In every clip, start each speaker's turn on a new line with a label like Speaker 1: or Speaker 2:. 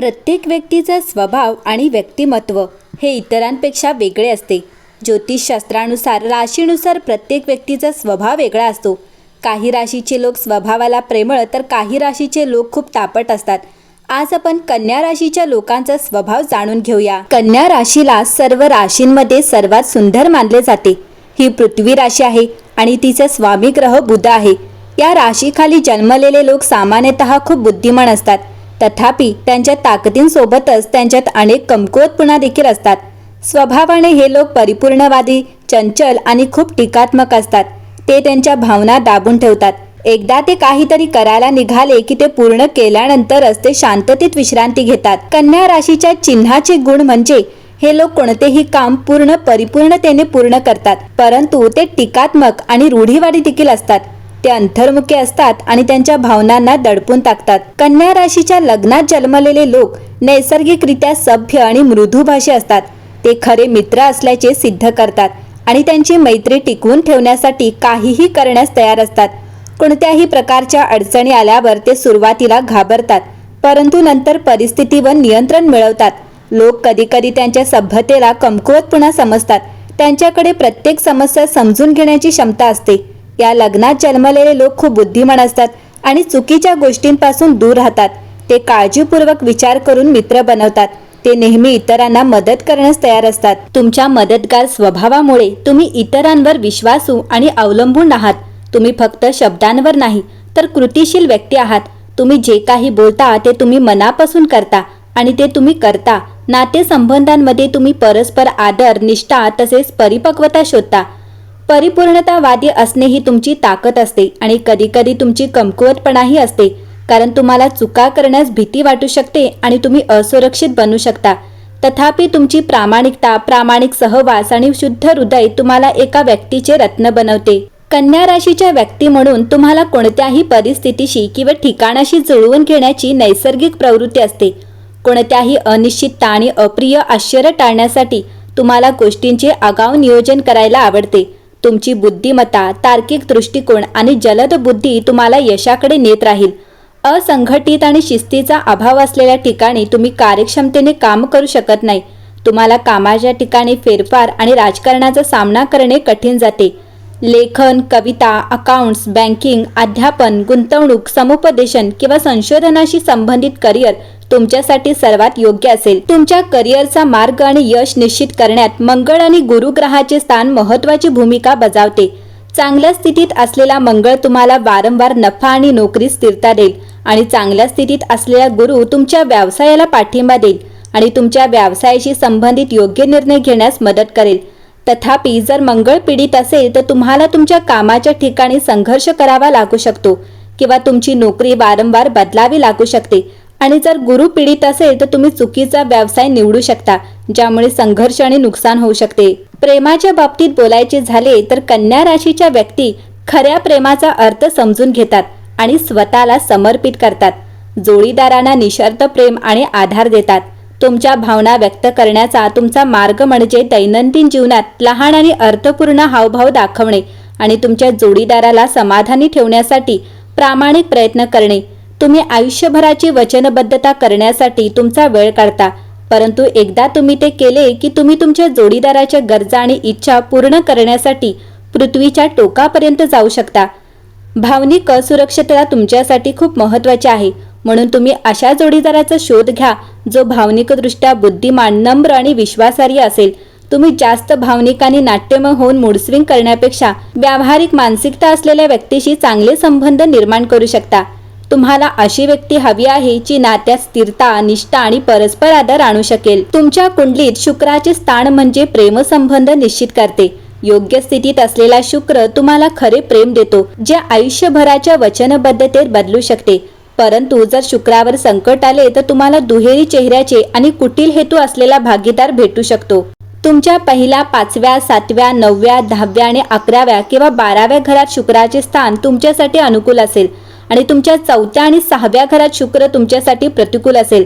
Speaker 1: प्रत्येक व्यक्तीचा स्वभाव आणि व्यक्तिमत्व हे इतरांपेक्षा वेगळे असते. ज्योतिषशास्त्रानुसार राशीनुसार प्रत्येक व्यक्तीचा स्वभाव वेगळा असतो. काही राशीचे लोक स्वभावाला प्रेमळ तर काही राशीचे लोक खूप तापट असतात. आज आपण कन्या राशीच्या लोकांचा स्वभाव जाणून घेऊया. कन्या राशीला सर्व राशींमध्ये सर्वात सुंदर मानले जाते. ही पृथ्वी राशी आहे आणि तिचा स्वामी ग्रह बुध आहे. या राशीखाली जन्मलेले लोक सामान्यतः खूप बुद्धिमान असतात. तथापि त्यांच्या ताकदींसोबतच त्यांच्यात अनेक कमकुवतपणा देखील असतात. स्वभावाने हे लोक परिपूर्णवादी चंचल आणि खूप टीकात्मक असतात. ते त्यांच्या भावना दाबून ठेवतात. एकदा ते काहीतरी करायला निघाले की ते पूर्ण केल्यानंतरच ते शांततेत विश्रांती घेतात. कन्या राशीच्या चिन्हाचे गुण म्हणजे हे लोक कोणतेही काम पूर्ण परिपूर्णतेने पूर्ण करतात परंतु ते टीकात्मक आणि रूढीवादी देखील असतात. ते अंतर्मुखी असतात आणि त्यांच्या भावनांना दडपून टाकतात. कन्या राशीच्या लग्नात जन्मलेले लोक नैसर्गिकरित्या सभ्य आणि मृदूभाषी असतात. ते खरे मित्र असल्याचे सिद्ध करतात आणि त्यांची मैत्री टिकवून ठेवण्यासाठी काहीही करण्यास तयार असतात. कोणत्याही प्रकारच्या अडचणी आल्यावर ते सुरुवातीला घाबरतात परंतु नंतर परिस्थितीवर नियंत्रण मिळवतात. लोक कधीकधी त्यांच्या सभ्यतेला कमकुवतपणा समजतात. त्यांच्याकडे प्रत्येक समस्या समजून घेण्याची क्षमता असते. या लग्नात जन्मलेले लोक खूप बुद्धिमान असतात आणि चुकीच्या गोष्टींपासून दूर राहतात. ते काळजीपूर्वक विचार करून मित्र बनवतात. ते नेहमी इतरांना मदत करण्यास तयार असतात. तुमच्या मदतगार स्वभावामुळे तुम्ही इतरांवर विश्वासू आणि अवलंबून आहात. तुम्ही फक्त शब्दांवर नाही तर कृतीशील व्यक्ती आहात. तुम्ही जे काही बोलता ते तुम्ही मनापासून करता आणि ते तुम्ही करता. नातेसंबंधांमध्ये तुम्ही परस्पर आदर निष्ठा तसेच परिपक्वता शोधता. परिपूर्णतावादी असणे ही तुमची ताकद असते आणि कधीकधी तुमची कमकुवतपणाही असते. कारण तुम्हाला चुका करण्यास भीती वाटू शकते आणि तुम्ही असुरक्षित बनू शकता. तथापि तुमची प्रामाणिकता प्रामाणिक सहवास आणि शुद्ध हृदय तुम्हाला एका व्यक्तीचे रत्न बनवते. कन्या राशीच्या व्यक्ती म्हणून तुम्हाला कोणत्याही परिस्थितीशी किंवा ठिकाणाशी जुळवून घेण्याची नैसर्गिक प्रवृत्ती असते. कोणत्याही अनिश्चितता आणि अप्रिय आश्चर्य टाळण्यासाठी तुम्हाला गोष्टींचे आगाऊ नियोजन करायला आवडते. तुमची बुद्धिमत्ता तार्किक दृष्टिकोन आणि जलद बुद्धी तुम्हाला यशाकडे नेत राहील. असंघटित आणि शिस्तीचा अभाव असलेल्या ठिकाणी तुम्ही कार्यक्षमतेने काम करू शकत नाही. तुम्हाला कामाच्या ठिकाणी फेरफार आणि राजकारणाचा सामना करणे कठीण जाते. लेखन कविता अकाउंट्स बँकिंग अध्यापन गुंतवणूक समुपदेशन किंवा संशोधनाशी संबंधित करिअर तुमच्यासाठी सर्वात योग्य असेल. तुमच्या करिअरचा मार्ग आणि यश निश्चित करण्यात मंगळ आणि गुरु ग्रहाचे स्थान महत्वाची भूमिका बजावते. चांगल्या स्थितीत असलेला मंगळ तुम्हाला वारंवार नफा आणि नोकरी स्थिरता देईल आणि चांगल्या स्थितीत असलेला गुरु तुमच्या व्यवसायाला पाठिंबा देईल आणि तुमच्या व्यवसायाशी संबंधित योग्य निर्णय घेण्यास मदत करेल. तथापि जर मंगळ पीडित असेल तर तुम्हाला तुमच्या कामाच्या ठिकाणी संघर्ष करावा लागू शकतो किंवा तुमची नोकरी वारंवार बदलावी लागू शकते. आणि जर गुरु पीडित असेल तर तुम्ही चुकीचा व्यवसाय निवडू शकता ज्यामुळे संघर्ष आणि नुकसान होऊ शकते. प्रेमाच्या बाबतीत बोलायचे झाले तर कन्या राशीच्या व्यक्ती खऱ्या प्रेमाचा अर्थ समजून घेतात आणि स्वतःला समर्पित करतात. जोडीदारांना निशर्त प्रेम आणि आधार देतात. तुमच्या भावना व्यक्त करण्याचा तुमचा मार्ग म्हणजे दैनंदिन जीवनात लहान आणि अर्थपूर्ण हावभाव दाखवणे आणि तुमच्या जोडीदाराला समाधानी ठेवण्यासाठी प्रामाणिक प्रयत्न करणे. तुम्ही आयुष्यभराची वचनबद्धता करण्यासाठी तुमचा वेळ काढता. परंतु एकदा तुम्ही ते केले की तुम्ही तुमच्या जोडीदाराच्या गरजा आणि इच्छा पूर्ण करण्यासाठी पृथ्वीच्या टोकापर्यंत जाऊ शकता. भावनिक असुरक्षितता तुमच्यासाठी खूप महत्त्वाची आहे. म्हणून तुम्ही अशा जोडीदाराचा शोध घ्या जो भावनिकदृष्ट्या बुद्धिमान नम्र आणि विश्वासार्ह असेल. तुम्ही जास्त भावनिक आणि नाट्यमय होऊन मूडस्विंग करण्यापेक्षा व्यावहारिक मानसिकता असलेल्या व्यक्तीशी चांगले संबंध निर्माण करू शकता. तुम्हाला अशी व्यक्ती हवी आहे जी नात्यात स्थिरता निष्ठा आणि परस्पर आदर आणू शकेल. तुमच्या कुंडलीत शुक्राचे स्थान म्हणजे प्रेमसंबंध निश्चित करते. योग्य स्थितीत असलेला शुक्र तुम्हाला खरे प्रेम देतो जे आयुष्यभराच्या वचनबद्धतेत बदलू शकते. परंतु जर शुक्रावर संकट आले तर तुम्हाला दुहेरी चेहऱ्याचे आणि कुटील हेतू असलेला भागीदार भेटू शकतो. तुमच्या पहिल्या पाचव्या सातव्या नवव्या दहाव्या आणि अकराव्या किंवा बाराव्या घरात शुक्राचे स्थान तुमच्यासाठी अनुकूल असेल. आणि तुमच्या चौथ्या आणि सहाव्या घरात शुक्र तुमच्यासाठी प्रतिकूल असेल.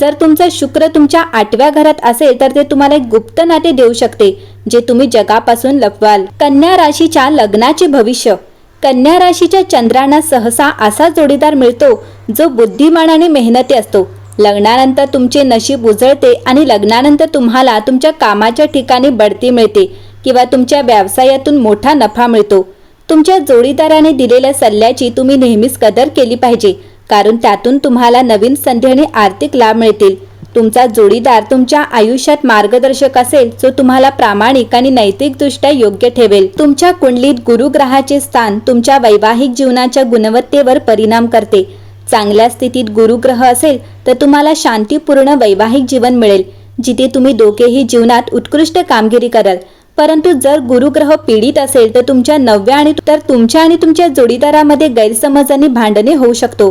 Speaker 1: जर तुमचा शुक्र तुमच्या आठव्या घरात असेल तर ते तुम्हाला एक गुप्त नाते देऊ शकते जे तुम्ही जगापासून लपवाल. कन्या राशीच्या लग्नाचे भविष्य. कन्या राशीच्या चंद्रांना सहसा असा जोडीदार मिळतो जो बुद्धिमान आणि मेहनती असतो. लग्नानंतर तुमचे नशीब उजळते आणि लग्नानंतर तुम्हाला तुमच्या कामाच्या ठिकाणी बढती मिळते किंवा तुमच्या व्यवसायातून मोठा नफा मिळतो. तुमच्या जोडीदाराने दिलेल्या सल्ल्याची तुम्ही नेहमीच कदर केली पाहिजे. कारण त्यातून तुम्हाला नवीन संधी आणि आर्थिक लाभ मिळतील. तुमचा जोडीदार तुमच्या आयुष्यात मार्गदर्शक असेल जो तुम्हाला प्रामाणिक आणि नैतिकदृष्ट्या योग्य ठेवेल. तुमच्या कुंडलीत गुरुग्रहाचे स्थान तुमच्या वैवाहिक जीवनाच्या गुणवत्तेवर परिणाम करते. चांगल्या स्थितीत गुरुग्रह असेल तर तुम्हाला शांतीपूर्ण वैवाहिक जीवन मिळेल जिथे तुम्ही दोघेही जीवनात उत्कृष्ट कामगिरी कराल. परंतु जर गुरुग्रह पीडित असेल तर तुमच्या नवव्या आणि तर तुमच्या आणि तुमच्या जोडीदारामध्ये गैरसमज आणि भांडणे होऊ शकतो.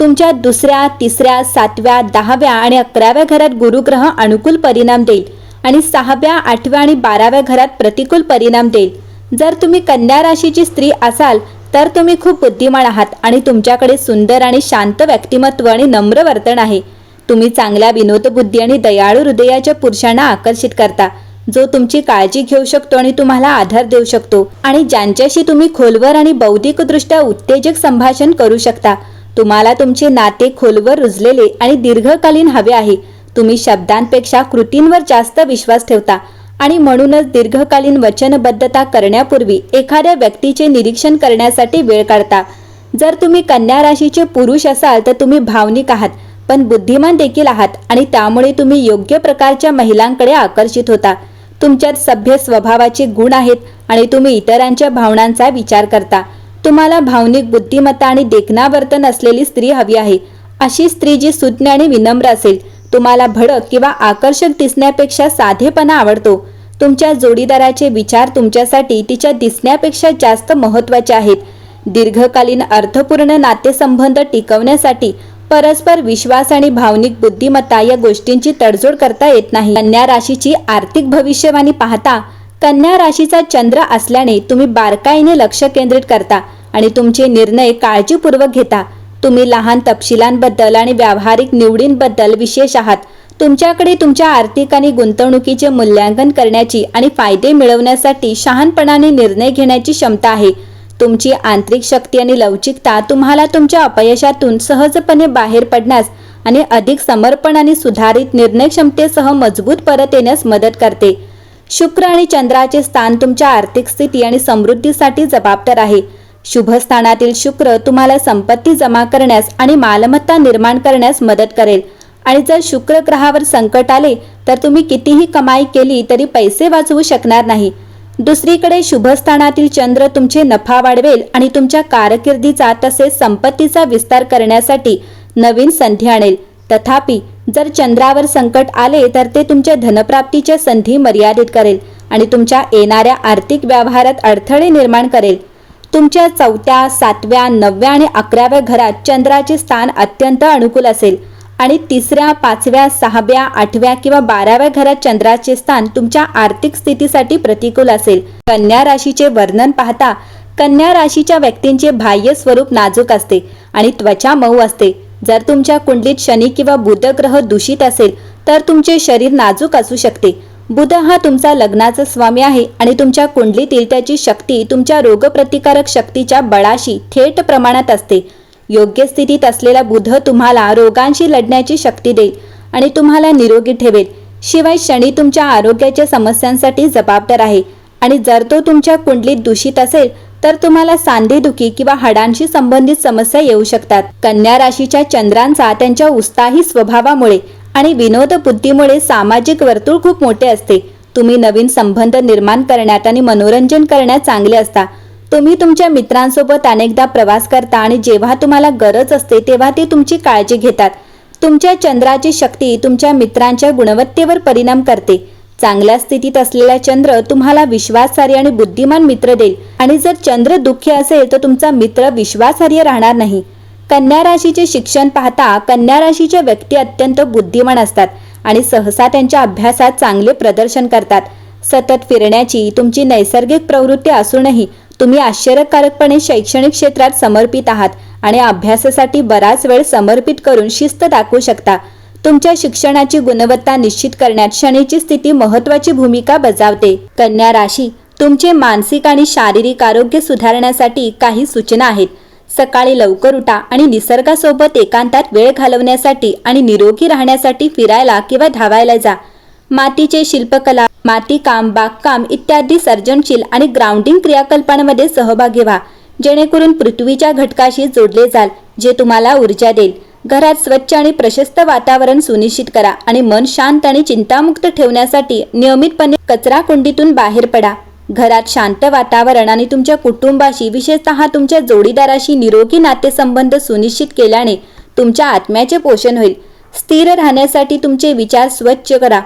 Speaker 1: तुमच्या दुसऱ्या तिसऱ्या सातव्या दहाव्या आणि अकराव्या घरात गुरुग्रह अनुकूल परिणाम देईल आणि सहाव्या आठव्या आणि बाराव्या घरात प्रतिकूल परिणाम देईल. जर तुम्ही कन्या राशीची स्त्री असाल तर तुम्ही खूप बुद्धिमान आहात आणि तुमच्याकडे सुंदर आणि शांत व्यक्तिमत्व आणि नम्र वर्तन आहे. तुम्ही चांगल्या विनोदबुद्धी आणि दयाळू हृदयाच्या पुरुषांना आकर्षित करता. जो तुमची काळजी घेऊ शकतो आणि तुम्हाला आधार देऊ शकतो. आणि ज्यांच्याशी तुम्ही खोलवर आणि बौद्धिकदृष्ट्या उत्तेजक संभाषण करू शकता. तुम्हाला तुमचे नाते खोलवर रुजलेले आणि दीर्घकालीन हवे आहे. तुम्ही शब्दांपेक्षा कृतींवर जास्त विश्वास ठेवता. आणि म्हणूनच दीर्घकालीन वचनबद्धता करण्यापूर्वी एखाद्या व्यक्तीचे निरीक्षण करण्यासाठी वेळ काढता. जर तुम्ही कन्या राशीचे पुरुष असाल तर तुम्ही भावनिक आहात पण बुद्धिमान देखील आहात आणि त्यामुळे तुम्ही योग्य प्रकारच्या महिलांकडे आकर्षित होता. तुमच्यात सभ्य स्वभावाचे गुण आहेत आणि तुम्ही इतरांच्या भावनांचा विचार करता. तुम्हाला भावनिक बुद्धिमत्ता आणि देखणा वर्तन असलेली स्त्री हवी आहे. अशी स्त्री जी सुज्ञ आणि विनम्र असेल तुम्हाला भडक किंवा आकर्षक दिसण्यापेक्षा साधेपणा आवडतो. तुमच्या जोडीदाराचे विचार तुमच्यासाठी तिच्या दिसण्यापेक्षा जास्त महत्त्वाचे आहेत. दीर्घकालीन अर्थपूर्ण नातेसंबंध टिकवण्यासाठी परस्पर विश्वास आणि भावनिक बुद्धिमत्ता या गोष्टींची तडजोड करता येत नाही. कन्या राशीची आर्थिक भविष्यवाणी पाहता कन्या राशीचा चंद्र असल्याने तुम्ही बारकाईने लक्ष केंद्रित करता आणि तुमचे निर्णय काळजीपूर्वक घेता. तुम्ही लहान तपशिलांबद्दल आणि व्यावहारिक निवडींबद्दल विशेष आहात. तुमच्याकडे तुमच्या आर्थिक आणि गुंतवणुकीचे मूल्यांकन करण्याची आणि फायदे मिळवण्यासाठी शहाणपणाने निर्णय घेण्याची क्षमता आहे. तुमची आंतरिक शक्ती आणि लवचिकता तुम्हाला तुमच्या अपयशातून सहजपणे बाहेर पडण्यास आणि अधिक समर्पण आणि सुधारित निर्णय क्षमतेसह मजबूत परत येण्यास मदत करते. शुक्र आणि चंद्राचे स्थान तुमच्या आर्थिक स्थिती आणि समृद्धीसाठी जबाबदार आहे. शुभ स्थानातील शुक्र तुम्हाला संपत्ती जमा करण्यास आणि मालमत्ता निर्माण करण्यास मदत करेल. आणि जर शुक्र ग्रहावर संकट आले तर तुम्ही कितीही कमाई केली तरी पैसे वाचवू शकणार नाही. दुसरीकडे शुभस्थानातील चंद्र तुमचे नफा वाढवेल आणि तुमच्या कारकिर्दीचा तसेच संपत्तीचा विस्तार करण्यासाठी नवीन संधी आणेल. तथापि जर चंद्रावर संकट आले तर ते तुमच्या धनप्राप्तीच्या संधी मर्यादित करेल आणि तुमच्या येणाऱ्या आर्थिक व्यवहारात अडथळे निर्माण करेल. तुमच्या चौथ्या सातव्या नवव्या आणि अकराव्या घरात चंद्राचे स्थान अत्यंत अनुकूल असेल. आणि तिसऱ्या पाचव्या सहाव्या आठव्या किंवा बाराव्या घरात चंद्राचे स्थान तुमच्या आर्थिक स्थितीसाठी प्रतिकूल असेल. कन्या राशीचे वर्णन पाहता कन्या राशीच्या व्यक्तींचे बाह्य स्वरूप नाजूक असते आणि त्वचा मऊ असते. जर तुमच्या कुंडलीत शनी किंवा बुध ग्रह दूषित असेल तर तुमचे शरीर नाजूक असू शकते. बुध हा तुमचा लग्नाचा स्वामी आहे आणि तुमच्या कुंडलीतील त्याची शक्ती तुमच्या रोगप्रतिकारक शक्तीच्या बळाशी थेट प्रमाणात असते. योग्य स्थितीत असलेला बुध तुम्हाला रोगांशी लढण्याची शक्ती देईल आणि तुम्हाला निरोगी ठेवेल. शिवाय शनी तुमच्या आरोग्याच्या समस्यांसाठी जबाबदार आहे आणि जर तो तुमच्या कुंडलीत दूषित असेल तर तुम्हाला सांधेदुखी किंवा हाडांशी संबंधित समस्या येऊ शकतात. कन्या राशीच्या चंद्रांचा त्यांच्या उत्साही स्वभावामुळे आणि विनोद बुद्धीमुळे सामाजिक वर्तुळ खूप मोठे असते. तुम्ही नवीन संबंध निर्माण करण्यात आणि मनोरंजन करण्यात चांगले असता. तुम्ही तुमच्या मित्रांसोबत अनेकदा प्रवास करता आणि जेव्हा तुम्हाला गरज असते तेव्हा ते तुमची काळजी घेतात. तुमच्या चंद्राची शक्ती तुमच्या मित्रांच्या गुणवत्तेवर परिणाम करते. चांगल्या स्थितीत असलेला चंद्र तुम्हाला विश्वासार्ह आणि बुद्धिमान मित्र देईल. आणि जर चंद्र दुःखी असेल तर तुमचा मित्र विश्वासार्ह राहणार नाही. कन्या राशीचे शिक्षण पाहता कन्या राशीच्या व्यक्ती अत्यंत बुद्धिमान असतात आणि सहसा त्यांच्या अभ्यासात चांगले प्रदर्शन करतात. सतत फिरण्याची तुमची नैसर्गिक प्रवृत्ती असूनही तुम्ही आश्चर्यकारकपणे शैक्षणिक क्षेत्रात समर्पित आहात आणि अभ्यासासाठी बराच वेळ समर्पित करून शिस्त दाखवू शकता. तुमच्या शिक्षणाची गुणवत्ता निश्चित करण्यात शनीची स्थिती महत्वाची भूमिका बजावते. कन्या राशी तुमचे मानसिक आणि शारीरिक आरोग्य सुधारण्यासाठी काही सूचना आहेत. सकाळी लवकर उठा आणि निसर्गासोबत एकांतात वेळ घालवण्यासाठी आणि निरोगी राहण्यासाठी फिरायला किंवा धावायला जा. मातीचे शिल्पकला मातीकाम बागकाम इत्यादी सर्जनशील आणि ग्राउंडिंग क्रियाकल्पांमध्ये सहभागी व्हा जेणेकरून पृथ्वीच्या घटकाशी जोडले जाल जे तुम्हाला ऊर्जा देईल. घरात स्वच्छ आणि प्रशस्त वातावरण सुनिश्चित करा आणि मन शांत आणि चिंतामुक्त ठेवण्यासाठी नियमितपणे कचरा कुंडीतून बाहेर पडा. घरात शांत वातावरण आणि तुमच्या कुटुंबाशी विशेषतः तुमच्या जोडीदाराशी निरोगी नातेसंबंध सुनिश्चित केल्याने तुमच्या आत्म्याचे पोषण होईल. स्थिर राहण्यासाठी तुमचे विचार स्वच्छ करा.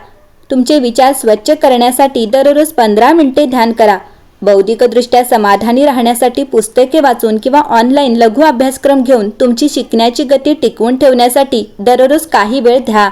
Speaker 1: तुमचे विचार स्वच्छ करण्यासाठी दररोज पंधरा मिनिटे ध्यान करा. बौद्धिकदृष्ट्या समाधानी राहण्यासाठी पुस्तके वाचून किंवा ऑनलाईन लघु अभ्यासक्रम घेऊन तुमची शिकण्याची गती टिकवून ठेवण्यासाठी दररोज काही वेळ द्या.